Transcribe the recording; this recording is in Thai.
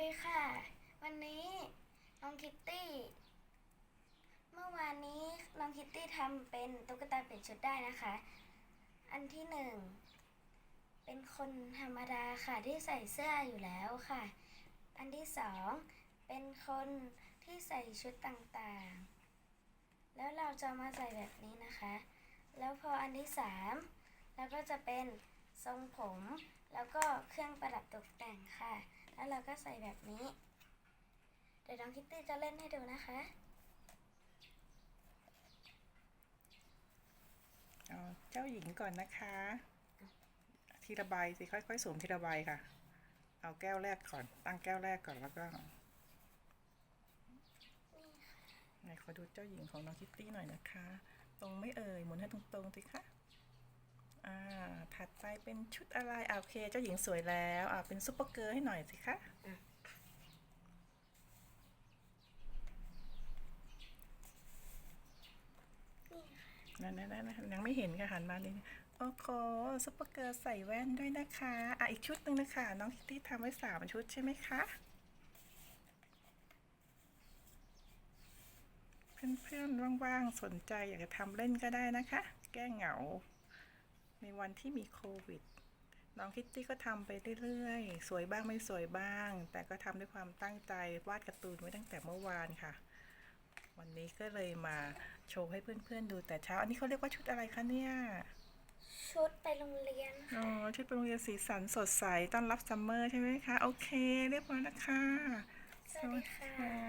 ดีค่ะ วันนี้น้องคิตตี้ เมื่อวานนี้น้องคิตตี้ทำเป็นตุ๊กตาเปลี่ยนชุดได้นะคะ อันที่หนึ่งเป็นคนธรรมดาค่ะที่ใส่เสื้ออยู่แล้วค่ะ อันที่สองเป็นคนที่ใส่ชุดต่างๆ แล้วเราจะมาใส่แบบนี้นะคะ แล้วพออันที่สามเราก็จะเป็นทรงผม แล้วก็เครื่องประดับตกแต่งค่ะ แล้วเราก็ใส่แบบนี้ เดี๋ยวน้องคิตตี้จะเล่นให้ดูนะคะ เอาเจ้าหญิงก่อนนะคะ ทีละใบสิค่อยๆสวมทีละใบค่ะ เอาแก้วแรกก่อน ตั้งแก้วแรกก่อนแล้วก็ไหนขอดูเจ้าหญิงของน้องคิตตี้หน่อยนะคะ ตรงไม่เอ่ยหมุนให้ตรงๆสิคะ อ่าถัดไปเป็นชุดอะไรอ่าโอเค เจ้าหญิงสวยแล้วอ่าเป็นซุปเปอร์เกิร์ลให้หน่อยสิคะนั่นนั่นนั่นยังไม่เห็นค่ะหันมาเลยโอ้โหซุปเปอร์เกิร์ลใส่แว่นด้วยนะคะอะอีกชุดหนึ่งนะคะ น้องคิตตี้ทำไว้สามชุดใช่ไหมคะ เพื่อนๆว่างๆ สนใจอยากจะทำเล่นก็ได้นะคะ แก้เหงา ในวันที่มีโควิด น้องคิตตี้ก็ทำไปเรื่อยๆ สวยบ้างไม่สวยบ้าง แต่ก็ทำด้วยความตั้งใจวาดการ์ตูนไว้ตั้งแต่เมื่อวานค่ะ วันนี้ก็เลยมาโชว์ให้เพื่อนๆดูแต่เช้า อันนี้เขาเรียกว่าชุดอะไรคะเนี่ย ชุดไปโรงเรียนอ๋อ ชุดไปโรงเรียนสีสันสดใสต้อนรับซัมเมอร์ใช่ไหมคะ โอเค เรียบร้อยแล้วค่ะสวัสดีค่ะ